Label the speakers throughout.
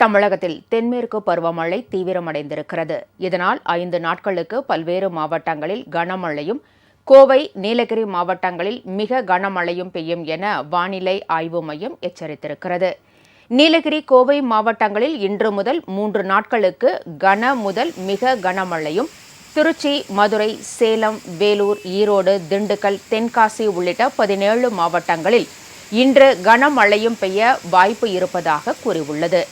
Speaker 1: தமிழகத்தில் தென்மேற்கு பருவமழை தீவிரமடைந்திருக்கிறது. இதனால் ஐந்து நாட்களுக்கு பல்வேறு மாவட்டங்களில் கனமழையும் கோவை நீலகிரி மாவட்டங்களில் மிக கனமழையும் பெய்யும் என வானிலை ஆய்வு மையம் எச்சரித்திருக்கிறது. நீலகிரி கோவை மாவட்டங்களில் இன்று முதல் மூன்று நாட்களுக்கு கன முதல் மிக கனமழையும் திருச்சி மதுரை சேலம் வேலூர் ஈரோடு திண்டுக்கல் தென்காசி உள்ளிட்ட பதினேழு மாவட்டங்களில் இன்று கனமழையும் பெய்ய வாய்ப்பு இருப்பதாக கூறியுள்ளது.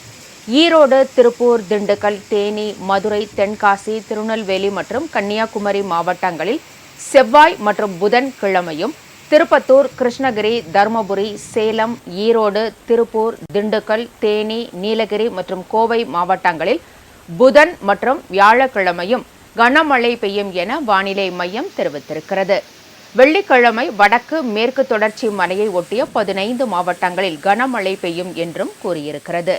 Speaker 1: ஈரோடு திருப்பூர் திண்டுக்கல் தேனி மதுரை தென்காசி திருநெல்வேலி மற்றும் கன்னியாகுமரி மாவட்டங்களில் செவ்வாய் மற்றும் புதன் கிழமையும் திருப்பத்தூர் கிருஷ்ணகிரி தருமபுரி சேலம் ஈரோடு திருப்பூர் திண்டுக்கல் தேனி நீலகிரி மற்றும் கோவை மாவட்டங்களில் புதன் மற்றும் வியாழக்கிழமையும் கனமழை பெய்யும் என வானிலை மையம் தெரிவித்திருக்கிறது. வெள்ளிக்கிழமை வடக்கு மேற்கு தொடர்ச்சி மலையை ஒட்டிய பதினைந்து மாவட்டங்களில் கனமழை பெய்யும் என்றும் கூறியிருக்கிறது.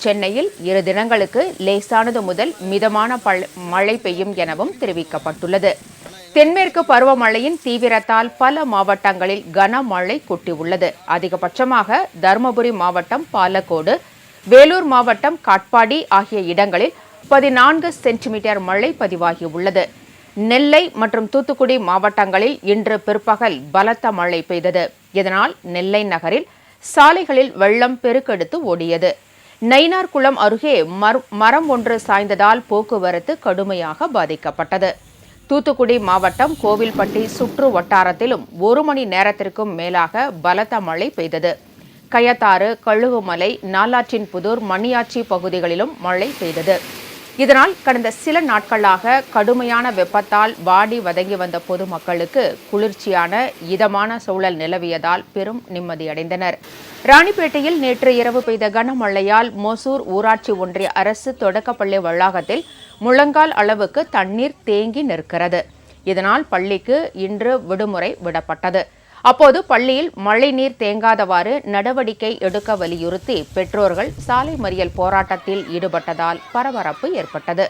Speaker 1: சென்னையில் இரு தினங்களுக்கு லேசானது முதல் மிதமான மழை பெய்யும் எனவும் தெரிவிக்கப்பட்டுள்ளது. தென்மேற்கு பருவமழையின் தீவிரத்தால் பல மாவட்டங்களில் கனமழை கொட்டியுள்ளது. அதிகபட்சமாக தருமபுரி மாவட்டம் பாலக்கோடு வேலூர் மாவட்டம் காட்பாடி ஆகிய இடங்களில் பதினான்கு சென்டிமீட்டர் மழை பதிவாகியுள்ளது. நெல்லை மற்றும் தூத்துக்குடி மாவட்டங்களில் இன்று பிற்பகல் பலத்த மழை பெய்தது. இதனால் நெல்லை நகரில் சாலைகளில் வெள்ளம் பெருக்கெடுத்து ஓடியது. நைனார்குளம் அருகே மர்- மரம் ஒன்று சாய்ந்ததால் போக்குவரத்து கடுமையாக பாதிக்கப்பட்டது. தூத்துக்குடி மாவட்டம் கோவில்பட்டி சுற்று வட்டாரத்திலும் ஒரு மணி நேரத்திற்கும் மேலாக பலத்த மழை பெய்தது. கயத்தாறு கழுகுமலை நாலாற்றின் புதூர் மணியாச்சி பகுதிகளிலும் மழை பெய்தது. இதனால் கடந்த சில நாட்களாக கடுமையான வெப்பத்தால் வாடி வதங்கி வந்த பொதுமக்களுக்கு குளிர்ச்சியான இதமான சூழல் நிலவியதால் பெரும் நிம்மதியடைந்தனர். ராணிப்பேட்டையில் நேற்று இரவு பெய்த கனமழையால் மொசூர் ஊராட்சி ஒன்றிய அரசு தொடக்கப்பள்ளி வளாகத்தில் முழங்கால் அளவுக்கு தண்ணீர் தேங்கி நிற்கிறது. இதனால் பள்ளிக்கு இன்று விடுமுறை விடப்பட்டது. அப்போது பள்ளியில் மழைநீர் தேங்காதவாறு நடவடிக்கை எடுக்க வலியுறுத்தி பெற்றோர்கள் சாலை மறியல் போராட்டத்தில் ஈடுபட்டதால் பரபரப்பு ஏற்பட்டது.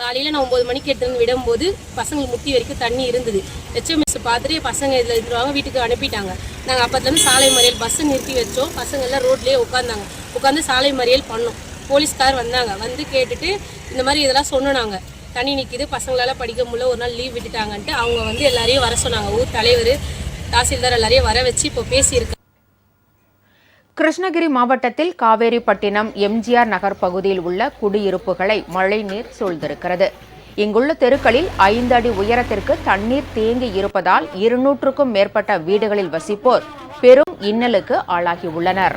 Speaker 2: காலையில் நான் ஒம்பது மணிக்கு எடுத்து விடும்போது பசங்களுக்கு முட்டி வரைக்கும் தண்ணி இருந்தது. ஹெச்எம்எஸ் பார்த்துட்டு பசங்க இதில் இருந்துருவாங்க வீட்டுக்கு அனுப்பிட்டாங்க. நாங்கள் அப்போதுலேருந்து சாலை மறியல் பஸ்ஸை நிறுத்தி வச்சோம். பசங்க எல்லாம் ரோட்லேயே உட்காந்தாங்க உட்காந்து சாலை மறியல் பண்ணோம். போலீஸ்கார் வந்தாங்க. வந்து கேட்டுட்டு இந்த மாதிரி இதெல்லாம் சொன்னோம் நாங்கள் தண்ணி நிற்கிது பசங்களால் படிக்க முடியல ஒரு நாள் லீவ் விட்டுட்டாங்கன்ட்டு அவங்க வந்து எல்லாரையும் வர சொன்னாங்க. ஊர் தலைவர் தாசில்தார் எல்லாரையும் வர வச்சு இப்போ பேசியிருக்காங்க
Speaker 1: கிருஷ்ணகிரி மாவட்டத்தில் காவேரிப்பட்டினம் எம்ஜிஆர் நகர் பகுதியில் உள்ள குடியிருப்புகளை மழைநீர் சூழ்ந்திருக்கிறது. இங்குள்ள தெருக்களில் ஐந்து அடி உயரத்திற்கு தண்ணீர் தேங்கி இருப்பதால் இருநூற்றுக்கும் மேற்பட்ட வீடுகளில் வசிப்போர் பெரும் இன்னலுக்கு ஆளாகியுள்ளனர்